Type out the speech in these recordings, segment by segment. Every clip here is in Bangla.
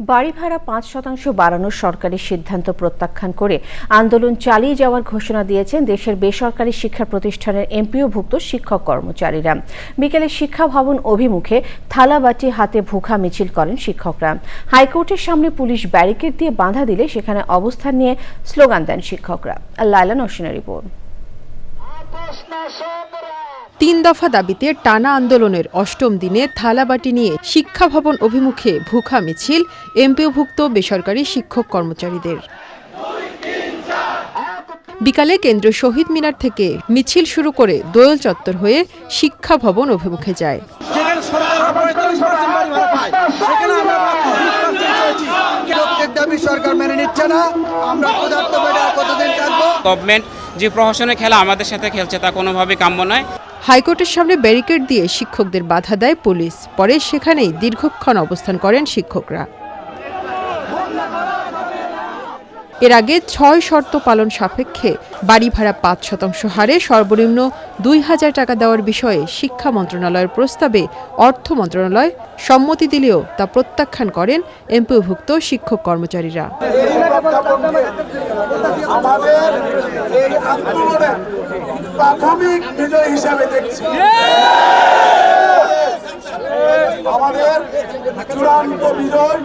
বাড়ি ভাড়া পাঁচ শতাংশ বাড়ানোর সরকারি সিদ্ধান্ত প্রত্যাখ্যান করে আন্দোলন চালিয়ে যাওয়ার ঘোষণা দিয়েছেন দেশের বেসরকারি শিক্ষা প্রতিষ্ঠানের এমপিওভুক্ত শিক্ষক কর্মচারীরা। বিকেলে শিক্ষা ভবন অভিমুখে থালাবাটি হাতে ভুখা মিছিল করেন শিক্ষকরা। হাইকোর্টের সামনে পুলিশ ব্যারিকেড দিয়ে বাধা দিলে সেখানে অবস্থান নিয়ে স্লোগান দেন শিক্ষকরা। লাইলা নসিনের রিপোর্ট। তিন দফা দাবিতে টানা আন্দোলনের অষ্টম দিনে থালাবাটি নিয়ে শিক্ষা ভবন অভিমুখে ভুখা মিছিল এমপিওভুক্ত বেসরকারি শিক্ষক কর্মচারীদের। বিকালে কেন্দ্রীয় শহীদ মিনার থেকে মিছিল শুরু করে দোয়েল চত্বর হয়ে শিক্ষা ভবন অভিমুখে যায়। সরকার মেনে নিচ্ছে না আমরা কতদিন থাকব? গভর্নমেন্ট যে প্রহসনের খেলা আমাদের সাথে খেলছে তা কোনোভাবেই কাম্য নয়। হাইকোর্টের সামনে ব্যারিকেড দিয়ে শিক্ষকদের বাধা দেয় পুলিশ। পরে সেখানেই দীর্ঘক্ষণ অবস্থান করেন শিক্ষকরা। এর আগে ছয় শর্ত পালন সাপেক্ষে বাড়ি ভাড়া পাঁচ শতাংশ হারে সর্বনিম্ন দুই হাজার টাকা দেওয়ার বিষয়ে শিক্ষা মন্ত্রণালয়ের প্রস্তাবে অর্থ মন্ত্রণালয় সম্মতি দিলেও তা প্রত্যাখ্যান করেন এমপিভুক্ত শিক্ষক কর্মচারীরা। প্রাথমিক বিজয় হিসাবে দেখছি। আমাদের চূড়ান্ত বিজয়,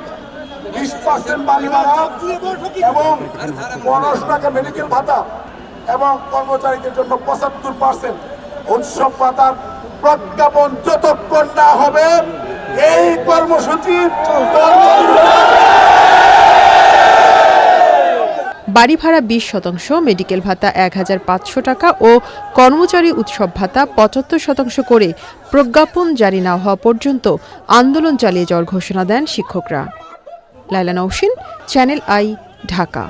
বিশ পার্সেন্ট বাড়ি ভাড়া এবং পনেরোশো টাকা মেডিকেল ভাতা এবং কর্মচারীদের জন্য পঁচাত্তর পার্সেন্ট উৎসব ভাতার প্রজ্ঞাপন যতক্ষণ না হবে, এই কর্মসূচি বাড়ি ভাড়া বিশ শতাংশ মেডিকেল ভাতা এক হাজার পাঁচশো টাকা ও কর্মচারী উৎসব ভাতা পঁচাত্তর শতাংশ করে প্রজ্ঞাপন জারি না হওয়া পর্যন্ত আন্দোলন চালিয়ে যাওয়ার ঘোষণা দেন শিক্ষকরা। Laila Nausin channel I, Dhaka.